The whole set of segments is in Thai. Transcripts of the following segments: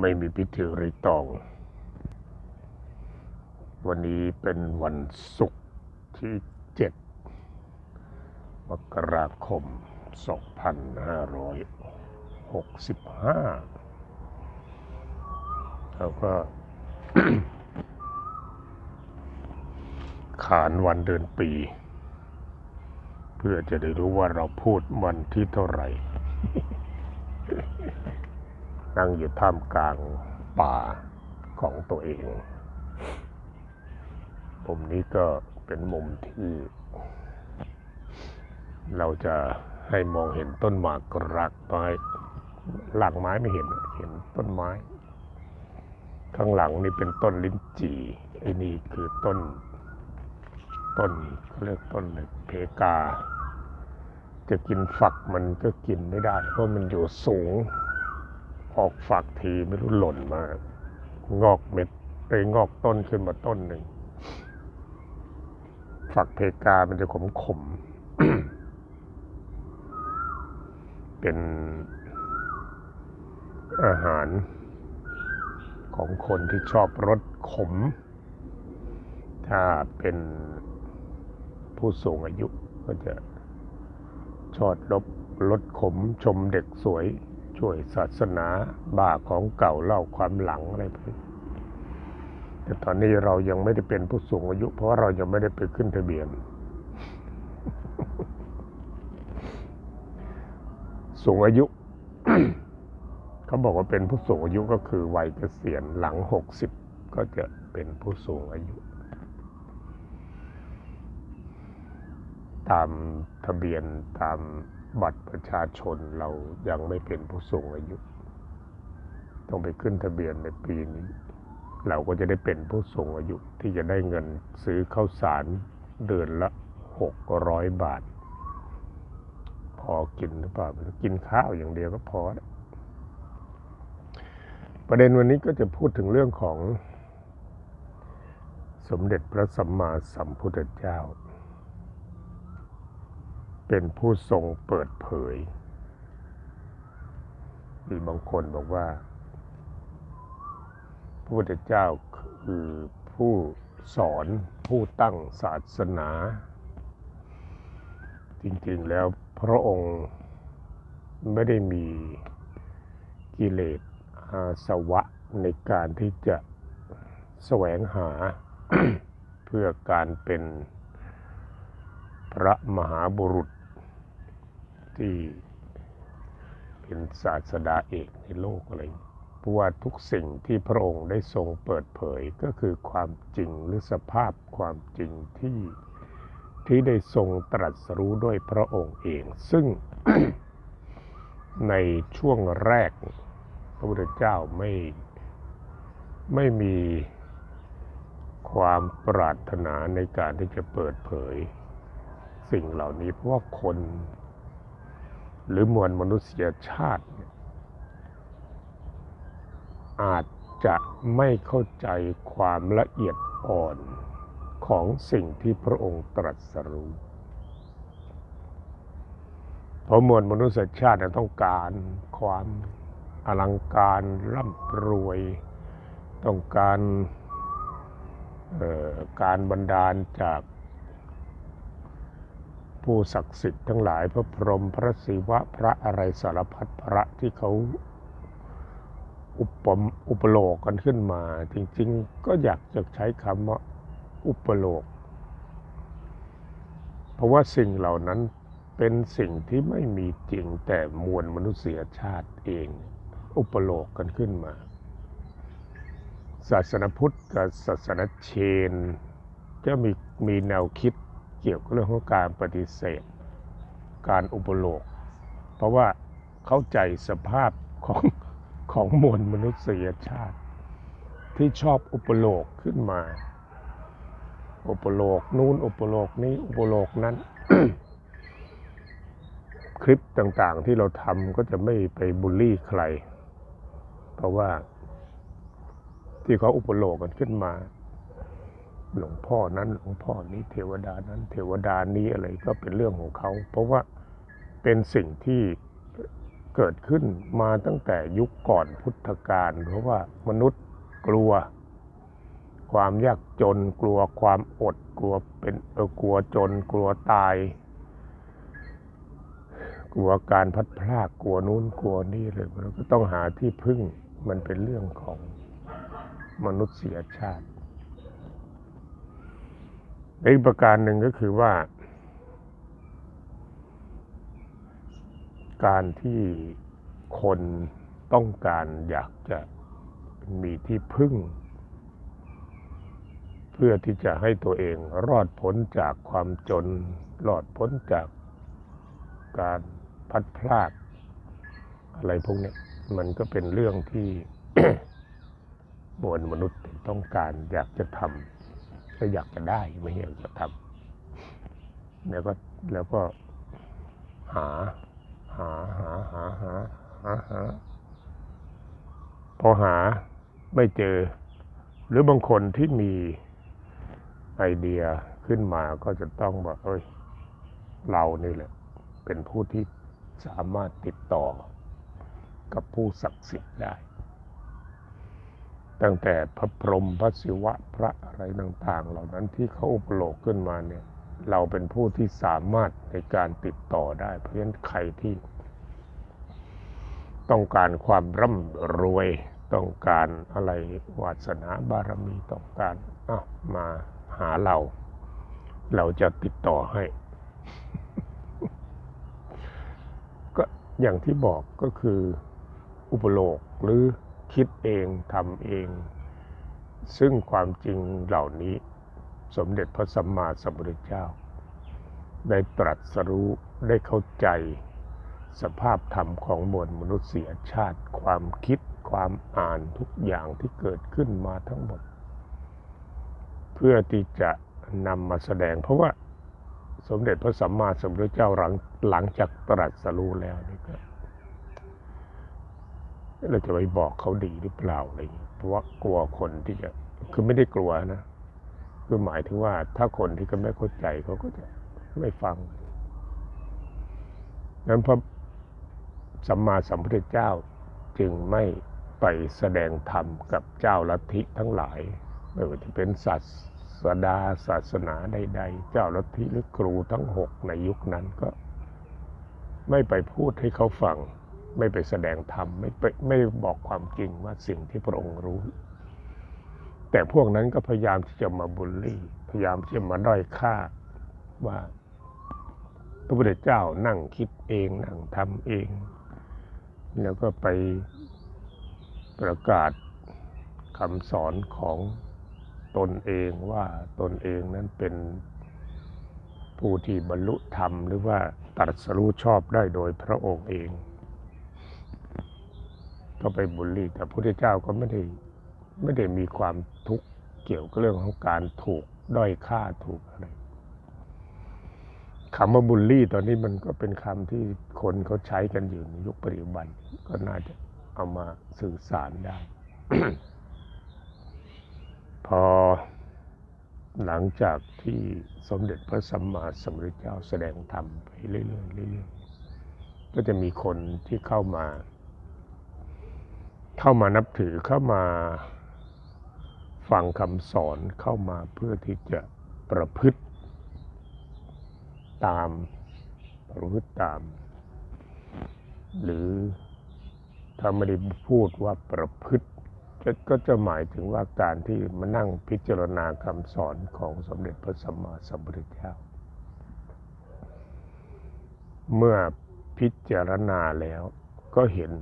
ไม่มีพิธีรีตอง วันนี้เป็นวันศุกร์ที่ 7 มกราคม 2565 แล้วก็ขานวันเดือนปี เพื่อจะได้รู้ว่าเราพูดวันที่เท่าไหร่ นั่งอยู่ท่ามกลางป่าของตัวเอง มุมนี้ก็เป็นมุมที่ เราจะให้มองเห็นต้นหมากรักไม้หลังไม้ไม่เห็นเห็นต้นไม้ ข้างหลังนี่เป็นต้นลิ้นจี่ไอ้นี่คือต้น ต้นเขาเรียกต้นเพกา จะกินฝักมันก็กินไม่ได้ เพราะมันอยู่สูง ออกฝักทีไม่รู้หล่นมางอกเม็ดไปงอกต้นขึ้นมาต้นหนึ่ง ฝักเพกา มันจะขมขมๆเป็นอาหารของคนที่ชอบรสขม ถ้าเป็นผู้สูงอายุก็จะชอบรบลดขมชมเด็กสวย ช่วยศาสนาบ้าของเก่าเล่าความหลังอะไรไปแต่ตอนนี้เรายังไม่ได้เป็นผู้สูงอายุ เพราะเรายังไม่ได้ไปขึ้นทะเบียน สูงอายุ เขาบอกว่าเป็นผู้สูงอายุก็คือวัยเกษียณหลังหกสิบก็จะเป็นผู้สูงอายุ ตามทะเบียนตาม บัตรประชาชนเรายังไม่เป็นผู้สูงอายุ ต้องไปขึ้นทะเบียนในปีนี้ เราก็จะได้เป็นผู้สูงอายุที่จะได้เงินซื้อข้าวสารเดือนละหกร้อยบาท พอกินหรือเปล่ากินข้าวอย่างเดียวก็พอแล้วประเด็นวันนี้ก็จะพูดถึงเรื่องของสมเด็จพระสัมมาสัมพุทธเจ้า เป็นผู้ทรงเปิดเผย มีบางคนบอกว่าพระพุทธเจ้าคือผู้สอนผู้ตั้งศาสนา จริงๆแล้วพระองค์ไม่ได้มีกิเลสอาสวะในการที่จะแสวงหาเพื่อการเป็นพระมหาบุรุษ ที่เป็นศาสดาเอกในโลกอะไรเพราะว่าทุกสิ่งที่พระองค์ได้ทรงเปิดเผยก็คือความจริงหรือสภาพความจริงที่ที่ได้ทรงตรัสรู้ด้วยพระองค์เอง ซึ่งในช่วงแรก พระพุทธเจ้าไม่ไม่มีความปรารถนาในการที่จะเปิดเผย สิ่งเหล่านี้เพราะว่าคน หรือมวลมนุษยชาติ อาจจะไม่เข้าใจความละเอียดอ่อนของสิ่งที่พระองค์ตรัสรู้ เพราะมวลมนุษยชาติต้องการความอลังการร่ำรวย ต้องการการบันดาลจาก ผู้ศักดิ์สิทธิ์ทั้งหลายพระพรหมพระศิวะพระอะไรสารพัดพระที่เขาอุปมอุปโลกกันขึ้นมา จริงๆ ก็อยากจะใช้คำว่าอุปโลก เพราะว่าสิ่งเหล่านั้นเป็นสิ่งที่ไม่มีจริงแต่มวลมนุษยชาติเอง อุปโลกกันขึ้นมา ศาสนพุทธกับศาสนเชนจะมีมีแนวคิด เกี่ยวกับเรื่องของการปฏิเสธ การอุปโลก เพราะว่าเข้าใจสภาพของของมวลมนุษยชาติ ที่ชอบอุปโลกขึ้นมา อุปโลกนู้นอุปโลกนี้อุปโลกนั้น คลิปต่างๆที่เราทำก็จะไม่ไปบูลลี่ใคร เพราะว่าที่เขาอุปโลกกันขึ้นมา หลวงพ่อนั้นหลวงพ่อนี้เทวดานั้น เทวดานี้อะไรก็เป็นเรื่องของเขา เพราะว่าเป็นสิ่งที่เกิดขึ้นมาตั้งแต่ยุคก่อนพุทธกาลเพราะว่ามนุษย์กลัว ความยากจนกลัวความอดกลัวเป็นเออกลัวจนกลัวตาย กลัวการพัดพลากกลัวนู้นกลัวนี่เลยเราก็ต้องหาที่พึ่งมันเป็นเรื่องของมนุษยชาติ อีกประการหนึ่งก็คือว่า การที่คนต้องการอยากจะมีที่พึ่ง เพื่อที่จะให้ตัวเองรอดพ้นจากความจนรอดพ้นจากการพัดพลาด อะไรพวกนี้มันก็เป็นเรื่องที่มวลมนุษย์ต้องการอยากจะทำ ก็อยากจะได้ไม่อยากจะทำแล้วก็แล้วก็หา หาหาหาหาหาหาพอหาไม่เจอ หรือบางคนที่มีไอเดียขึ้นมาก็จะต้องบอกเอ้ย เรานี่แหละ เป็นผู้ที่สามารถติดต่อกับผู้ศักดิ์สิทธิ์ได้ ตั้งแต่พระพรหมพระศิวะพระอะไรต่าง ๆ เหล่านั้นที่เขาอุปโลกขึ้นมาเนี่ยเราเป็นผู้ที่สามารถในการติดต่อได้ เพราะฉะนั้นใครที่ต้องการความร่ำรวย ต้องการอะไรวาสนาบารมีต้องการอะมาหาเรา เราจะติดต่อให้ ก็อย่างที่บอกก็คืออุปโลกหรือ คิดเองทำเอง ซึ่งความจริงเหล่านี้ สมเด็จพระสัมมาสัมพุทธเจ้า ได้ตรัสรู้ได้เข้าใจ สภาพธรรมของมวลมนุษยชาติ ความคิดความอ่านทุกอย่างที่เกิดขึ้นมาทั้งหมด เพื่อที่จะนำมาแสดงเพราะว่าสมเด็จพระสัมมาสัมพุทธเจ้าหลังหลังจากตรัสรู้แล้วนี่ก็ เราจะไปบอกเขาดีหรือเปล่าอะไรอย่างเงี้ยเพราะว่ากลัวคนที่จะคือไม่ได้กลัวนะคือหมายถึงว่าถ้าคนที่ก็ไม่เข้าใจเขาก็จะไม่ฟังนั้นพระสัมมาสัมพุทธเจ้าจึงไม่ไปแสดงธรรมกับเจ้าลัทธิทั้งหลายไม่ว่าจะเป็นศาสดาศาสนาใดๆ เจ้าลัทธิหรือครูทั้งหกในยุคนั้นก็ ไม่ไปพูดให้เขาฟัง ไม่ไปแสดงธรรมไม่ไปไม่บอกความจริงว่าสิ่งที่พระองค์รู้ แต่พวกนั้นก็พยายามที่จะมาบูลลี่ พยายามที่จะมาด้อยค่าว่าพระพุทธเจ้านั่งคิดเองนั่งทำเอง แล้วก็ไปประกาศคำสอนของตนเองว่าตนเองนั้นเป็นผู้ที่บรรลุธรรมหรือว่าตรัสรู้ชอบได้โดยพระองค์เอง ก็ไปบุลลี่ แต่พระพุทธเจ้าก็ไม่ได้ไม่ได้มีความทุกข์เกี่ยวกับเรื่องของการถูกด้อยค่าถูกอะไรคำว่าบุลลี่ตอนนี้มันก็เป็นคำที่คนเขาใช้กันอยู่ในยุคปัจจุบัน ก็น่าจะเอามาสื่อสารได้ พอหลังจากที่สมเด็จพระสัมมาสัมพุทธเจ้าแสดงธรรมไปเรื่อยๆเรื่อยๆก็จะมีคนที่เข้ามา เข้ามานับถือเข้ามาฟังคำสอนเข้ามาเพื่อที่จะประพฤติตามประพฤติตาม หรือถ้าไม่ได้พูดว่าประพฤติก็จะหมายถึงว่าการที่มานั่งพิจารณาคำสอนของสมเด็จพระสัมมาสัมพุทธเจ้า เมื่อพิจารณาแล้วก็เห็น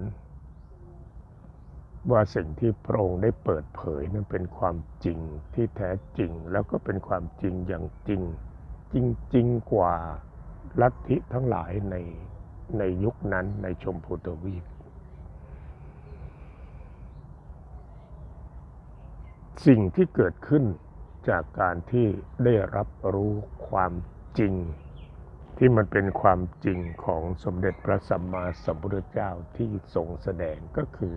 ว่าสิ่งที่พระองค์ได้เปิดเผยนั้นเป็นความจริงที่แท้จริงแล้วก็เป็นความจริงอย่างจริง จริง ๆ กว่าลัทธิทั้งหลายในในยุคนั้นในชมพูทวีปสิ่งที่เกิดขึ้นจากการที่ได้รับรู้ความจริง ที่มันเป็นความจริงของสมเด็จพระสัมมาสัมพุทธเจ้าที่ทรงแสดงก็คือ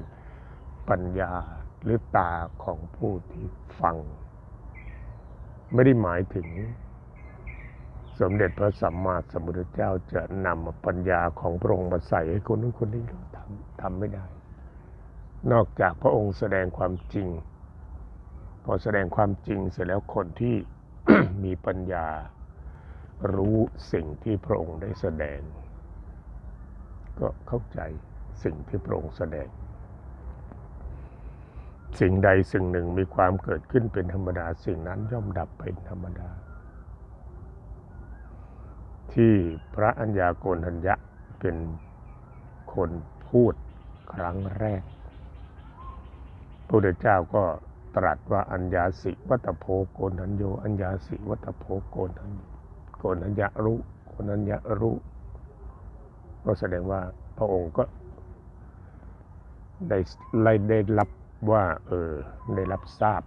ปัญญาหรือตาของผู้ที่ฟัง ไม่ได้หมายถึง สมเด็จพระสัมมาสัมพุทธเจ้าจะนำปัญญาของพระองค์มาใส่ให้คนนู้นคนนี้รู้ำทำไม่ได้ นอกจากพระองค์แสดงความจริง พอแสดงความจริงเสร็จแล้วคนที่มีปัญญารู้สิ่งที่พระองค์ได้แสดง ก็เข้าใจสิ่งที่พระองค์แสดง สิ่งใดสิ่งหนึ่งมีความเกิดขึ้นเป็นธรรมดา สิ่งนั้นย่อมดับเป็นธรรมดา ที่พระอัญญาโกณทัญญะเป็นคนพูดครั้งแรกพระพุทธเจ้าก็ตรัสว่าอัญญาสิวัตโพโกนัญโย อัญญาสิวัตโพโกนัญโกนัญญะรู้โกนัญญะรู้ก็แสดงว่าพระองค์ก็ได้ได้รับ ว่าเออได้รับทราบ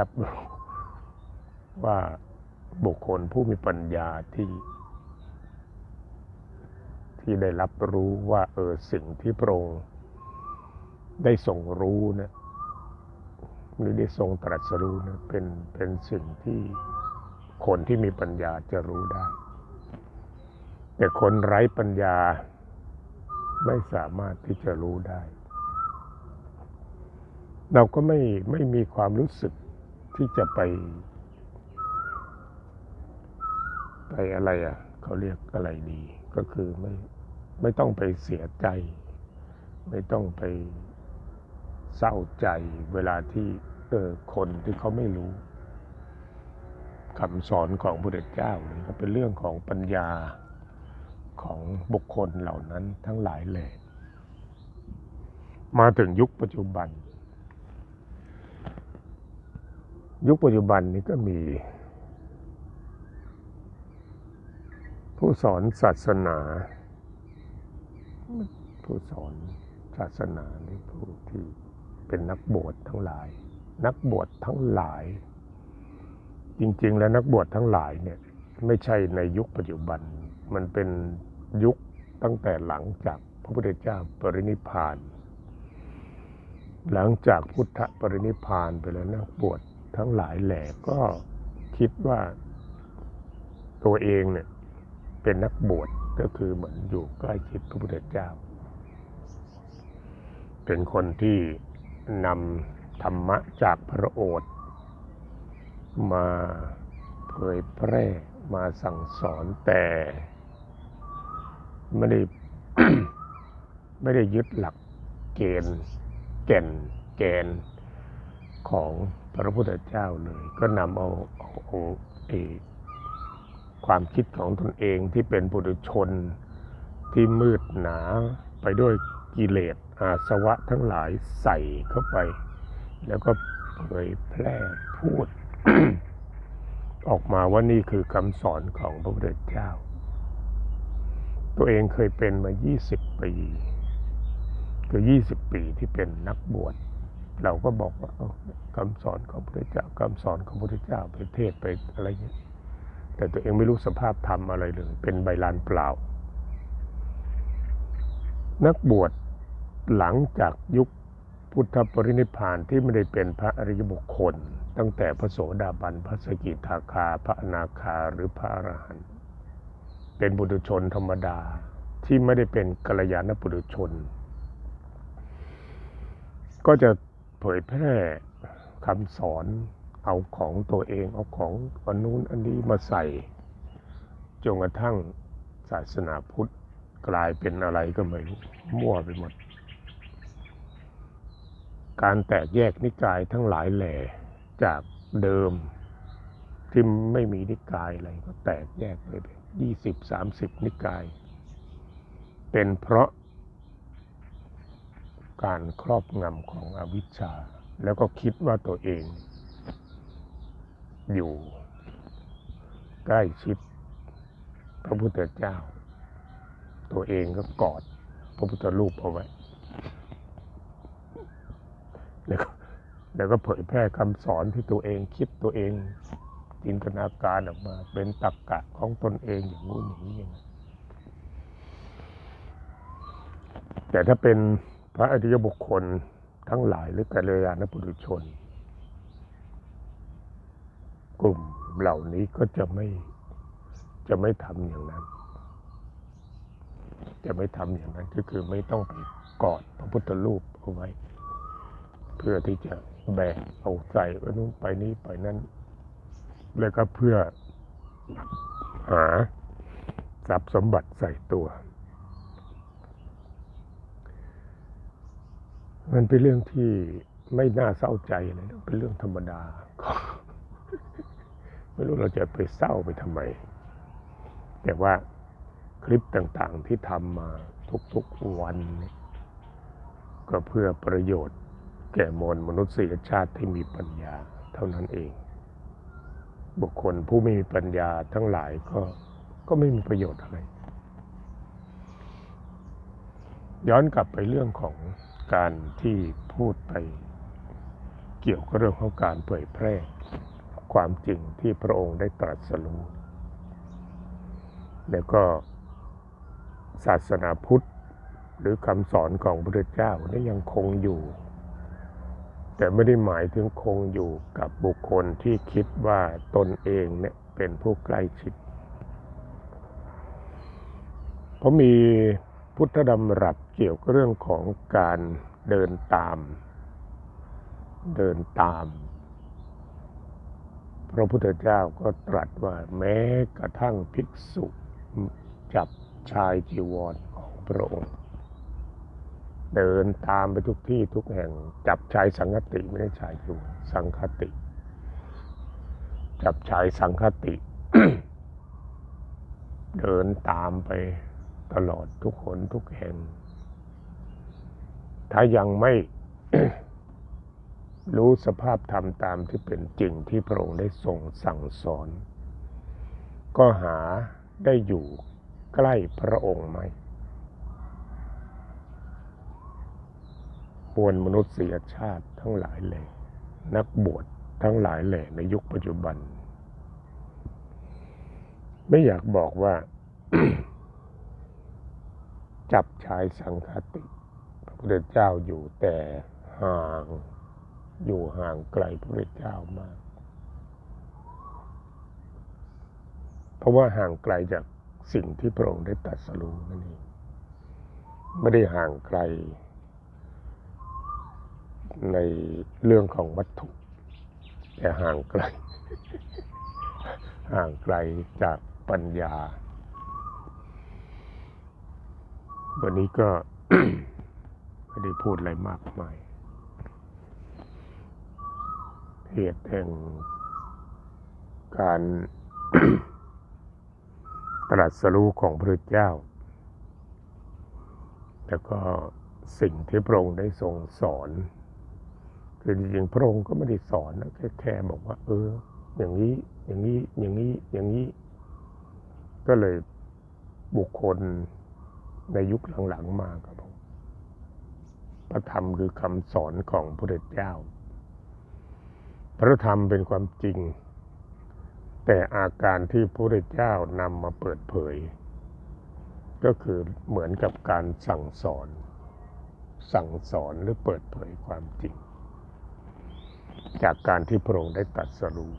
รับรู้ว่าบุคคลผู้มีปัญญาที่ ที่ได้รับรู้ว่า เออสิ่งที่พระองค์ได้ทรงรู้นะหรือได้ทรงตรัสรู้นะเป็นเป็นสิ่งที่คนที่มีปัญญาจะรู้ได้ แต่คนไร้ปัญญาไม่สามารถที่จะรู้ได้ เราก็ไม่ไม่มีความรู้สึกที่จะไป ไปอะไรอะ เขาเรียกอะไรดี ก็คือไม่ไม่ต้องไปเสียใจ ไม่ต้องไปเศร้าใจเวลาที่เออคนที่เขาไม่รู้คำสอนของพระพุทธเจ้าเนี่ยก็เป็นเรื่องของปัญญาของบุคคลเหล่านั้นทั้งหลายแหล่มาถึงยุคปัจจุบัน ยุคปัจจุบันนี้ก็มี ผู้สอนศาสนา ผู้สอนศาสนาหรือผู้ที่เป็นนักบวชทั้งหลาย นักบวชทั้งหลาย จริง ๆ แล้วนักบวชทั้งหลายเนี่ยไม่ใช่ในยุคปัจจุบัน มันเป็นยุคตั้งแต่หลังจากพระพุทธเจ้าปรินิพาน หลังจากพุทธปรินิพานไปแล้วนักบวช ทั้งหลายแหล่ก็คิดว่าตัวเองเนี่ยเป็นนักบวชก็คือเหมือนอยู่ใกล้ชิดพระพุทธเจ้า เป็นคนที่นำธรรมะจากพระโอษฐ์มาเผยแพร่มาสั่งสอนแต่ไม่ได้ไม่ได้ยึดหลักเกณฑ์แก่นแกนของ พระพุทธเจ้าเลย ก็นำเอาเอาเอาไอ้ความคิดของตนเองที่เป็นปุถุชนที่มืดหนาไปด้วยกิเลสอาสวะทั้งหลายใส่เข้าไป แล้วก็เผยแพร่พูด ออกมาว่านี่คือคำสอนของพระพุทธเจ้า ตัวเองเคยเป็นมา 20 ปี คือ 20 ปีที่เป็นนักบวช เราก็บอกว่าเอ้าคำสอนของพระพุทธเจ้าคำสอนของพระพุทธเจ้าไปเทศไปอะไรเงี้ยแต่ตัวเองไม่รู้สภาพธรรมอะไรเลย เป็นใบลานเปล่า นักบวชหลังจากยุคพุทธปรินิพพานที่ไม่ได้เป็นพระอริยบุคคล ตั้งแต่พระโสดาบันพระสกิทาคา พระอนาคาหรือพระอรหันต์เป็นบุตุชนธรรมดาที่ไม่ได้เป็นกัลยาณบุตุชน ก็จะ เผยแพร่คำสอนเอาของตัวเองเอาของอันนู้นอันนี้มาใส่จนกระทั่งศาสนาพุทธกลายเป็นอะไรก็ไม่รู้มั่วไปหมด การแตกแยกนิกายทั้งหลายแหล่จากเดิมที่ไม่มีนิกายอะไรก็แตกแยกไปยี่สิบสามสิบนิกาย เป็นเพราะ การครอบงำของอวิชชา แล้วก็คิดว่าตัวเอง อยู่ใกล้ชิด พระพุทธเจ้า ตัวเองก็กอด พระพุทธรูปเอาไว้ แล้วก็แล้วก็เผยแพร่คำสอนที่ตัวเองคิดตัวเองจินตนาการออกมา เป็นตักกะของตนเองอย่างนู้นอย่างนี้อย่างนั้แต่ถ้าเป็น ระอริยบุคคลทั้งหลายหรือกัลยาณปุถุชน กลุ่มเหล่านี้ก็จะไม่จะไม่ทำอย่างนั้น จะไม่ทำอย่างนั้นก็คือไม่ต้องไปกอดพระพุทธรูปเอาไว้ เพื่อที่จะแบกเอาใส่ไปนู้นไปนี้ไปนั้น แล้วก็เพื่อหาทรัพย์สมบัติใส่ตัว มันเป็นเรื่องที่ไม่น่าเศร้าใจเลยนะเป็นเรื่องธรรมดา ไม่รู้เราจะไปเศร้าไปทำไม แต่ว่าคลิปต่างๆที่ทำมาทุกๆวัน ก็เพื่อประโยชน์ แก่มวลมนุษยชาติที่มีปัญญาเท่านั้นเอง บุคคลผู้ไม่มีปัญญาทั้งหลายก็ก็ไม่มีประโยชน์อะไร ย้อนกลับไปเรื่องของ การที่พูดไป เกี่ยวกับเรื่องของการเผยแพร่ความจริงที่พระองค์ได้ตรัสรู้แล้วก็ศาสนาพุทธ หรือคำสอนของพระเจ้านี่ยังคงอยู่ แต่ไม่ได้หมายถึงคงอยู่กับบุคคลที่คิดว่าตนเองเนี่ยเป็นผู้ใกล้ชิดเพราะมีพุทธดำรัส เกี่ยวกับเรื่องของการเดินตาม เดินตาม พระพุทธเจ้าก็ตรัสว่าแม้กระทั่งภิกษุจับชายจีวรของพระองค์ เดินตามไปทุกที่ทุกแห่ง จับชายสังคติไม่ได้ชายจีวรสังคติ จับชายสังคติ เดินตามไปตลอดทุกคนทุกแห่ง ถ้ายังไม่รู้สภาพธรรมตามที่เป็นจริงที่พระองค์ได้ทรงสั่งสอน ก็หาได้อยู่ใกล้พระองค์ไหมมวลมนุษยชาติทั้งหลายแหล่นักบวชทั้งหลายแหล่ในยุคปัจจุบัน ไม่อยากบอกว่า จับชายสังคติ พระพุทธเจ้าอยู่แต่ห่างอยู่ห่างไกลพระพุทธเจ้ามาก เพราะว่าห่างไกลจากสิ่งที่พระองค์ได้ตรัสรู้นั่นเองไม่ได้ห่างไกล ในเรื่องของวัตถุ แต่ห่างไกล ห่างไกลจากปัญญา วันนี้ก็ ไม่ได้พูดอะไรมากมาย เหตุแห่งการตรัสรู้ของพระเจ้า แล้วก็สิ่งที่พระองค์ได้ทรงสอน คือจริงๆพระองค์ก็ไม่ได้สอนนะแค่แค่บอกว่า เออ อย่างนี้ อย่างนี้ อย่างนี้ อย่างนี้ ก็เลยบุคคลในยุคหลังๆมาก็บ พระธรรมคือคำสอนของพระเจ้า พระธรรมเป็นความจริง แต่อาการที่พระพุทธเจ้านำมาเปิดเผย ก็คือเหมือนกับการสั่งสอน สั่งสอนหรือเปิดเผยความจริง จากการที่พระองค์ได้ตรัสรู้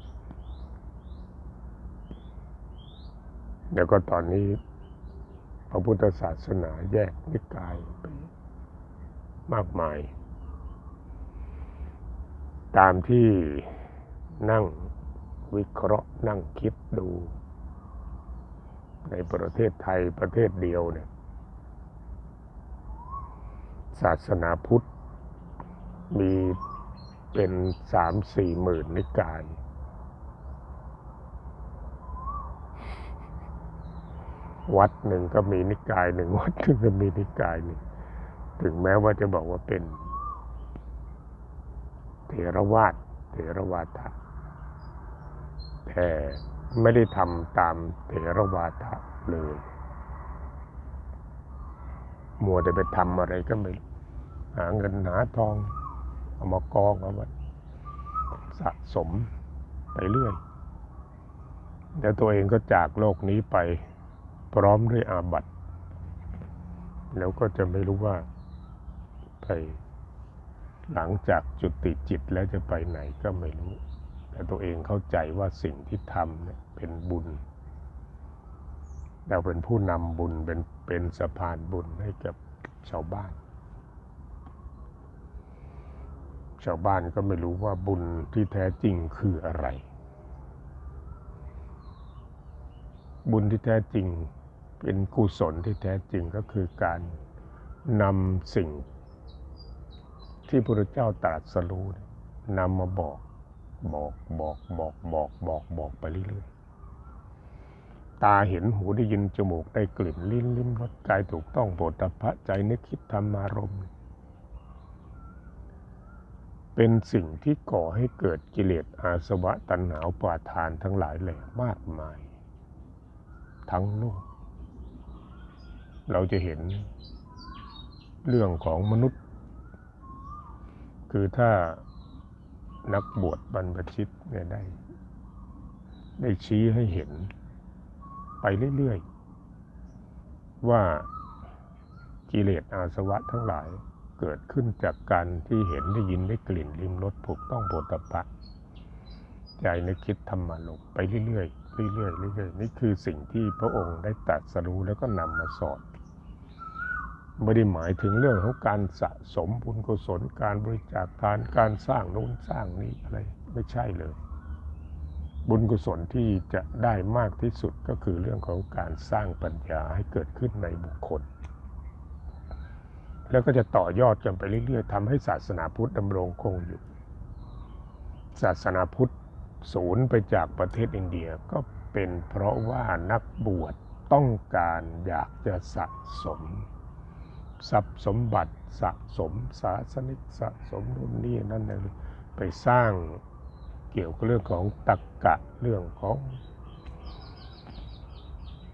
แล้วก็ตอนนี้พระพุทธศาสนาแยกนิกาย ไป มากมาย ตามที่นั่งวิเคราะห์นั่งคิดดู ในประเทศไทยประเทศเดียวเนี่ย ศาสนาพุทธ มีเป็นสามสี่หมื่นนิกาย วัดหนึ่งก็มีนิกายหนึ่งวัดหนึ่งก็มีนิกายหนึ่ง ถึงแม้ว่าจะบอกว่าเป็นเถรวาทเถรวาทะแต่ไม่ได้ทำตามเถรวาทะเลยมัวแต่ไปทำอะไรก็ไม่หาเงินหาทอง เอามากองเอาไว้สะสมไปเรื่อยแล้วตัวเองก็จากโลกนี้ไปพร้อมด้วยอาบัติ แล้วก็จะไม่รู้ว่า ไปหลังจากจุติจิตแล้วจะไปไหนก็ไม่รู้ แต่ตัวเองเข้าใจว่าสิ่งที่ทำเนี่ยเป็นบุญเราเป็นผู้นำบุญเป็นเป็นสะพานบุญให้กับชาวบ้าน ชาวบ้านก็ไม่รู้ว่าบุญที่แท้จริงคืออะไร บุญที่แท้จริงเป็นกุศลที่แท้จริงก็คือการนำสิ่ง ที่พระเจ้าตรัสรู้เนี่ยนำมาบอกบอกบอกบอกบอกบอกบอกไปเรื่อยๆ ตาเห็นหูได้ยินจมูกได้กลิ่นลิ้นลิ้มรสกายถูกต้องโผฏฐัพะใจนึกคิดธรรมารมณ์เป็นสิ่งที่ก่อให้เกิดกิเลสอาสวะตัณหาปาทานทั้งหลายแหล่มากมาย ทั้งโลก เราจะเห็นเรื่องของมนุษย์ คือถ้านักบวชบรรพชิตเนี่ยได้ ได้ชี้ให้เห็น ไปเรื่อยๆ ว่ากิเลสอาสวะทั้งหลายเกิดขึ้นจากการที่เห็นได้ยินได้กลิ่นริมรสถูกต้องโผฏฐัพพะใจนึกคิดธรรมารมณ์ไปเรื่อยๆเรื่อยๆเรื่อยๆนี่คือสิ่งที่พระองค์ได้ตรัสรู้แล้วก็นำมาสอน ไม่ได้หมายถึงเรื่องของการสะสมบุญกุศลการบริจาคทานการสร้างโน้นสร้างนี้อะไรไม่ใช่เลย บุญกุศลที่จะได้มากที่สุดก็คือเรื่องของการสร้างปัญญาให้เกิดขึ้นในบุคคล แล้วก็จะต่อยอดกันไปเรื่อยๆทำให้ศาสนาพุทธดำรงคงอยู่ ศาสนาพุทธศูนย์ไปจากประเทศอินเดียก็เป็นเพราะว่านักบวชต้องการอยากจะสะสม ทรัพย์สมบัติสะสมศาสนิกสะสมนู่นนี่นั่นเลยไปสร้างเกี่ยวกับเรื่องของตักกะเรื่องของ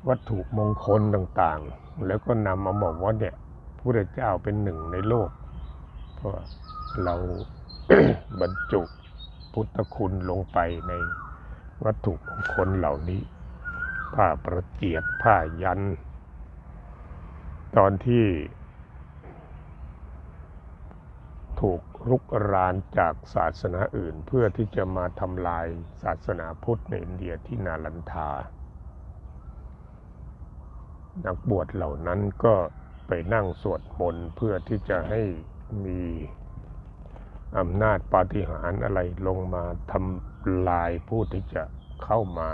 วัตถุมงคลต่างๆ แล้วก็นำมาบอกว่าเนี่ยพระเจ้าเป็นหนึ่งในโลก เพราะเราบรรจุพุทธคุณลงไปในวัตถุมงคลเหล่านี้ ผ้าประเจียดผ้ายัน ตอนที่ ถูกรุกรานจากศาสนาอื่น เพื่อที่จะมาทำลายศาสนาพุทธในอินเดียที่นาลันทา นักบวชเหล่านั้นก็ไปนั่งสวดมนต์เพื่อที่จะให้มีอำนาจปาฏิหาริย์อะไรลงมาทำลายผู้ที่จะเข้ามา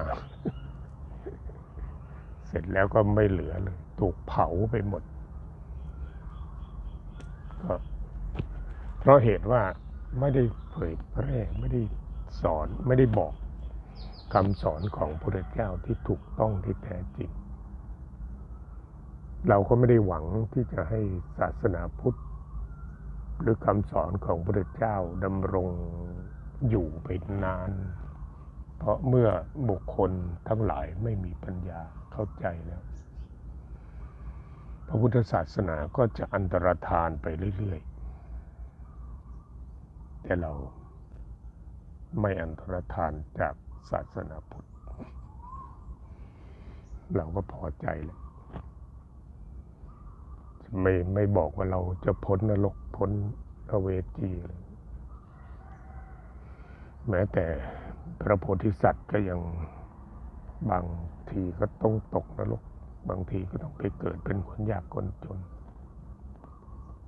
เสร็จแล้วก็ไม่เหลือเลย ถูกเผาไปหมดก็ เพราะเหตุว่าไม่ได้เผยแพร่ไม่ได้สอนไม่ได้บอกคำสอนของพระเจ้าที่ถูกต้องที่แท้จริง เราก็ไม่ได้หวังที่จะให้ศาสนาพุทธ หรือคำสอนของพระเจ้าดำรงอยู่ไปนาน เพราะเมื่อบุคคลทั้งหลายไม่มีปัญญาเข้าใจแล้ว พระพุทธศาสนาก็จะอันตรธานไปเรื่อยๆ แต่เราไม่อันตรธานจากศาสนาพุทธ เราก็พอใจแล้วไม่ไม่บอกว่าเราจะพ้นนรกพ้นอเวจีเลยแม้แต่พระโพธิสัตว์ก็ยังบางทีก็ต้องตกนรก บางทีก็ต้องไปเกิดเป็นคนยากคนจน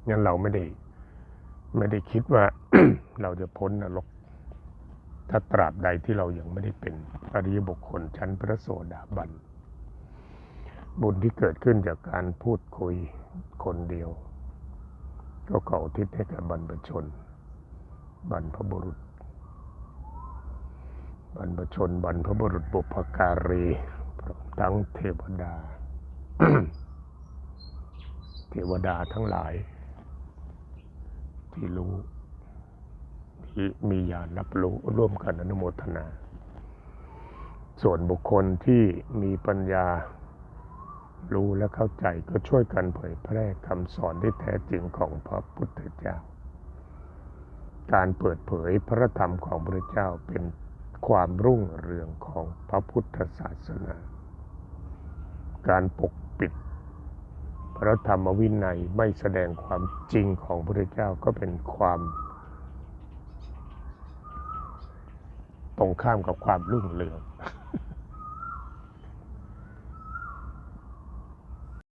งั้นเราไม่ได้ ไม่ได้คิดว่าเราจะพ้นนรก ถ้าตราบใดที่เรายังไม่ได้เป็นอริยบุคคลชั้นพระโสดาบัน บุญที่เกิดขึ้นจากการพูดคุยคนเดียว ก็ขออุทิศให้กับบรรพชน บรรพบุรุษ บรรพชน บรรพบุรุษบุพการีทั้งเทวดา เทวดาทั้งหลาย ที่รู้ที่มีญาณรับรู้ร่วมกันอนุโมทนา ส่วนบุคคลที่มีปัญญารู้และเข้าใจก็ช่วยกันเผยแพร่คำสอนที่แท้จริงของพระพุทธเจ้า การเปิดเผยพระธรรมของพระเจ้าเป็นความรุ่งเรืองของพระพุทธศาสนา การปก ระธรรมวินัยไม่แสดงความจริงของพระเจ้าก็เป็นความ ตรงข้ามกับความรุ่งเรือง